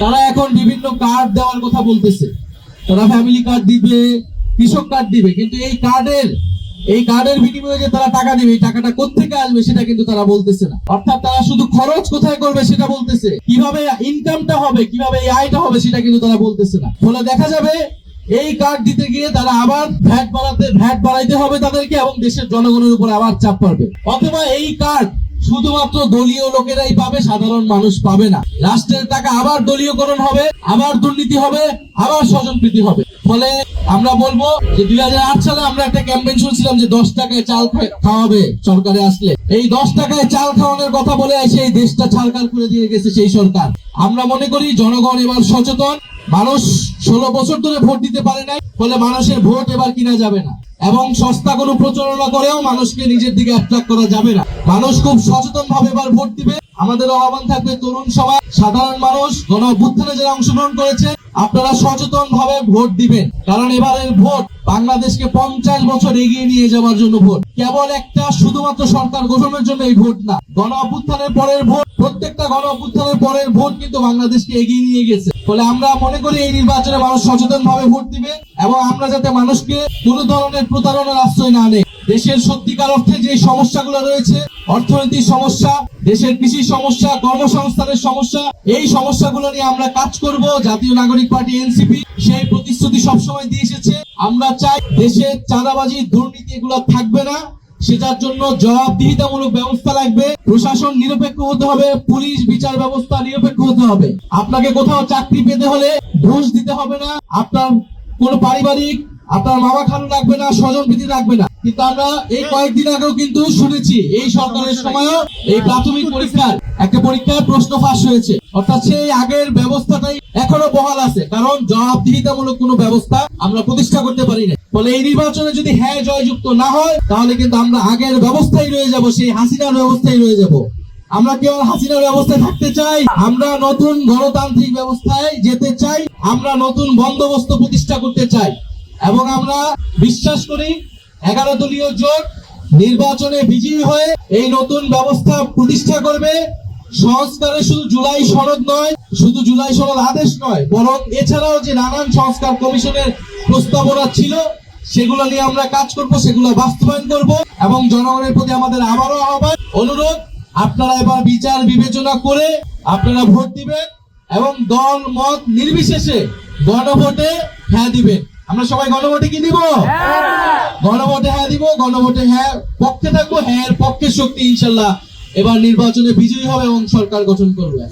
তারা এখন বিভিন্ন কার্ড দেওয়ার কথা বলতেছে। তারা ফ্যামিলি কার্ড দিবে, কৃষক কার্ড দিবে, কিন্তু এই কার্ডের এই কার্ডের বিনিময়ে যে তারা টাকা দিবে টাকাটা কোথেকে আসবে সেটা কিন্তু তারা বলতেছে না। অর্থাৎ তারা শুধু খরচ কোথায় করবে সেটা বলতেছে। কীভাবে ইনকামটা হবে, কীভাবে এই আয়টা হবে সেটা কিন্তু তারা বলতেছে না। ফলে দেখা যাবে, এই কার্ড দিতে গিয়ে তারা আবার ভ্যাট বাড়াতে ভ্যাট বাড়াইতে হবে তাদেরকে এবং দেশের জনগণের উপর আবার চাপ পড়বে অথবা এই কার্ড শুধুমাত্র দলীয় লোকেরাই পাবে, সাধারণ মানুষ পাবে না। রাষ্ট্রের টাকা আবার দলীয়করণ হবে, আবার দুর্নীতি হবে, আবার স্বজনপ্রীতি হবে। ফলে আমরা বলব যে দুই সালে আমরা একটা ক্যাম্পেইন শুনছিলাম যে দশ টাকায় চাল খাওয়াবে সরকারে আসলে। এই দশ টাকায় চাল খাওয়ানোর কথা বলে এসে এই দেশটা ছাড়কার করে দিয়ে গেছে সেই সরকার। আমরা মনে করি জনগণ এবার সচেতন। মানুষ ষোলো বছর ধরে ভোট দিতে পারে নাই, ফলে মানুষের ভোট এবার কিনা যাবে না। এবং সস্তা কোনো প্রচারণা করেও মানুষকে নিজের দিকে অ্যাট্রাক্ট করা যাবে না। মানুষ খুব সচেতন ভাবে এবার ভোট দিবে। আমাদের আহ্বান থাকবে তরুণ সমাজ, সাধারণ মানুষ গণ যারা অংশগ্রহণ করেছে, আপনারা সচেতন ভাবে ভোট দিবেন। কারণ এবারের ভোট বাংলাদেশকে পঞ্চাশ বছর এগিয়ে নিয়ে যাওয়ার জন্য ভোট। কেবল একটা, শুধুমাত্র সরকার গঠনের জন্য এই ভোট না। গণ অভ্যুত্থানের পরের ভোট, প্রত্যেকটা গণ অভ্যুত্থানের পরের ভোট কিন্তু বাংলাদেশকে এগিয়ে নিয়ে গেছে। ফলে আমরা মনে করি এই নির্বাচনে মানুষ সচেতন ভাবে ভোট দিবে এবং আমরা যাতে মানুষকে কোন ধরনের প্রতারণার আশ্রয় না নেই। দেশের সত্যিকার অর্থে যে সমস্যাগুলো রয়েছে, অর্থনৈতিক সমস্যা, দেশের কৃষি সমস্যা, কর্মসংস্থানের সমস্যা, এই সমস্যাগুলো নিয়ে আমরা কাজ করব। জাতীয় নাগরিক পার্টি, এনসিপি, সেই প্রতিশ্রুতি সবসময় দিয়ে এসেছে। আমরা চাই দেশের চাঁদাবাজি, দুর্নীতি এগুলো থাকবে না। সেটার জন্য জবাবদিহিতামূলক ব্যবস্থা লাগবে। প্রশাসন নিরপেক্ষ হতে হবে, পুলিশ বিচার ব্যবস্থা নিরপেক্ষ হতে হবে। আপনাকে কোথাও চাকরি পেতে হলে ঘুষ দিতে হবে না। আপনার কোনো পারিবারিক, আপনার মামা খালু লাগবে না, স্বজন প্রীতি লাগবে না। কিন্তু আমরা এই কয়েকদিন আগেও কিন্তু শুনেছি, এই সরকারের সময়ও এই প্রাথমিক পরীক্ষার, একটা পরীক্ষায় প্রশ্ন ফাঁস হয়েছে। অর্থাৎ সেই আগের ব্যবস্থাটাই বহাল আছে। কারণ জবাবদিহিতামূলক কোনো ব্যবস্থা আমরা প্রতিষ্ঠা করতে পারি না ফলে এই নির্বাচনে যদি হ্যাঁ জয়যুক্ত না হয়, তাহলে কিন্তু আমরা আগের ব্যবস্থায় রয়ে যাব, সেই হাসিনার ব্যবস্থায় রয়ে যাব। আমরা কি আর হাসিনার ব্যবস্থায় থাকতে চাই? আমরা নতুন গণতান্ত্রিক ব্যবস্থায় যেতে চাই। আমরা নতুন বন্দোবস্ত প্রতিষ্ঠা করতে চাই। এবং আমরা বিশ্বাস করি, এগারো দলীয় জোট নির্বাচনে বিজয়ী হয়ে এই নতুন ব্যবস্থা প্রতিষ্ঠা করবে। সংস্কারে শুধু জুলাই সনদ নয় শুধু জুলাই সনদ আদেশ নয় বরং এছাড়াও যে নানান সংস্কার কমিশনের প্রস্তাবনা ছিল সেগুলো নিয়ে আমরা কাজ করব সেগুলো বাস্তবায়ন করব এবং জনগণের প্রতি আমাদের আবারও আহ্বান অনুরোধ আপনারা এবার বিচার বিবেচনা করে আপনারা ভোট দিবেন এবং দল মত নির্বিশেষে গণভোটে হ্যাঁ দিবেন। আমরা সবাই গণভোটে কি দিব গণভোটে হ্যাঁ দিব গণভোটে হ্যাঁ পক্ষে থাকব হ্যাঁ পক্ষের শক্তি ইনশাল্লাহ এবার নির্বাচনে বিজয়ী হবে এবং সরকার গঠন করবে।